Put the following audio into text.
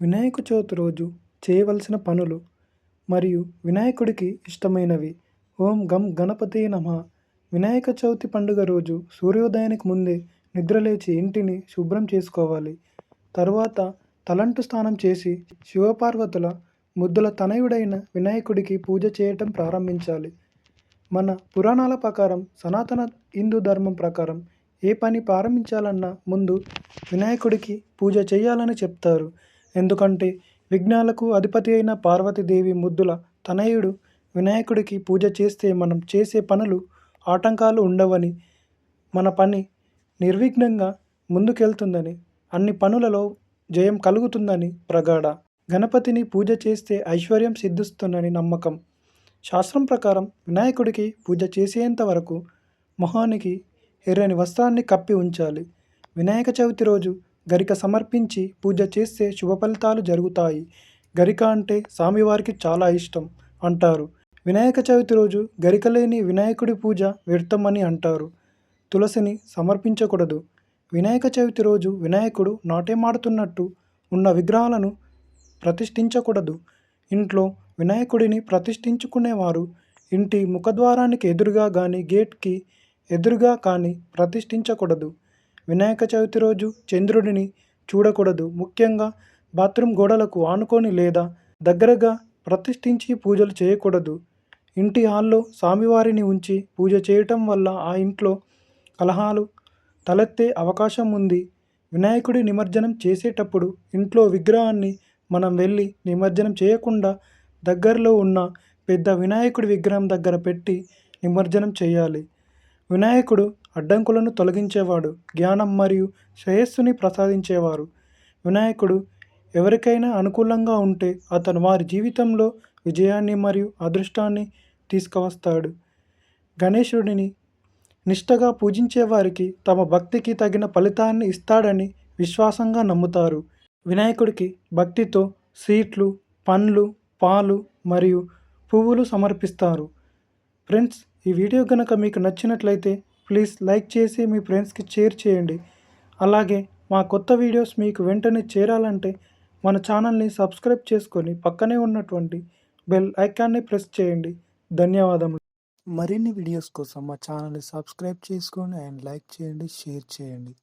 వినాయక చవితి రోజు చేయవలసిన పనులు మరియు వినాయకుడికి ఇష్టమైనవి. ఓం గం గణపతి నమ. వినాయక చవితి పండుగ రోజు సూర్యోదయానికి ముందే నిద్రలేచి ఇంటిని శుభ్రం చేసుకోవాలి. తరువాత తలంటు స్నానం చేసి శివపార్వతుల ముద్దుల తనయుడైన వినాయకుడికి పూజ చేయటం ప్రారంభించాలి. మన పురాణాల ప్రకారం సనాతన హిందూ ధర్మం ప్రకారం ఏ పని ప్రారంభించాలన్నా ముందు వినాయకుడికి పూజ చేయాలని చెప్తారు. ఎందుకంటే విఘ్నాలకు అధిపతి అయిన పార్వతీదేవి ముద్దుల తనయుడు వినాయకుడికి పూజ చేస్తే మనం చేసే పనులు ఆటంకాలు ఉండవని మన పని నిర్విఘ్నంగా ముందుకెళ్తుందని అన్ని పనులలో జయం కలుగుతుందని ప్రగాఢ. గణపతిని పూజ చేస్తే ఐశ్వర్యం సిద్ధిస్తుందని నమ్మకం. శాస్త్రం ప్రకారం వినాయకుడికి పూజ చేసేంత వరకు మొహానికి ఎర్రని వస్త్రాన్ని కప్పి ఉంచాలి. వినాయక చవితి రోజు గరిక సమర్పించి పూజ చేస్తే శుభ ఫలితాలు జరుగుతాయి. గరిక అంటే స్వామివారికి చాలా ఇష్టం అంటారు. వినాయక చవితి రోజు గరిక లేని వినాయకుడి పూజ వ్యర్థమని అంటారు. తులసిని సమర్పించకూడదు. వినాయక చవితి రోజు వినాయకుడు నాట్యమాడుతున్నట్టు ఉన్న విగ్రహాలను ప్రతిష్ఠించకూడదు. ఇంట్లో వినాయకుడిని ప్రతిష్ఠించుకునేవారు ఇంటి ముఖద్వారానికి ఎదురుగా కానీ గేట్కి ఎదురుగా కానీ ప్రతిష్ఠించకూడదు. వినాయక చవితి రోజు చంద్రుడిని చూడకూడదు. ముఖ్యంగా బాత్రూమ్ గోడలకు ఆనుకొని లేదా దగ్గరగా ప్రతిష్ఠించి పూజలు చేయకూడదు. ఇంటి హాల్లో స్వామివారిని ఉంచి పూజ చేయటం వల్ల ఆ ఇంట్లో కలహాలు తలెత్తే అవకాశం ఉంది. వినాయకుడి నిమజ్జనం చేసేటప్పుడు ఇంట్లో విగ్రహాన్ని మనం వెళ్ళి నిమజ్జనం చేయకుండా దగ్గరలో ఉన్న పెద్ద వినాయకుడి విగ్రహం దగ్గర పెట్టి నిమజ్జనం చేయాలి. వినాయకుడు అడ్డంకులను తొలగించేవాడు జ్ఞానం మరియు శ్రేయస్సుని ప్రసాదించేవారు. వినాయకుడు ఎవరికైనా అనుకూలంగా ఉంటే అతను వారి జీవితంలో విజయాన్ని మరియు అదృష్టాన్ని తీసుకువస్తాడు. గణేశుడిని నిష్టగా పూజించే వారికి తమ భక్తికి తగిన ఫలితాన్ని ఇస్తాడని విశ్వాసంగా నమ్ముతారు. వినాయకుడికి భక్తితో స్వీట్లు పండ్లు పాలు మరియు పువ్వులు సమర్పిస్తారు. ఫ్రెండ్స్ ఈ వీడియో కనుక మీకు నచ్చినట్లయితే ప్లీజ్ లైక్ చేసి మీ ఫ్రెండ్స్కి షేర్ చేయండి. అలాగే మా కొత్త వీడియోస్ మీకు వెంటనే చేరాలంటే మన ఛానల్ని సబ్స్క్రైబ్ చేసుకొని పక్కనే ఉన్నటువంటి బెల్ ఐకాన్ని ప్రెస్ చేయండి. ధన్యవాదములు. మరిన్ని వీడియోస్ కోసం మా ఛానల్ని సబ్స్క్రైబ్ చేసుకోండి అండ్ లైక్ చేయండి షేర్ చేయండి.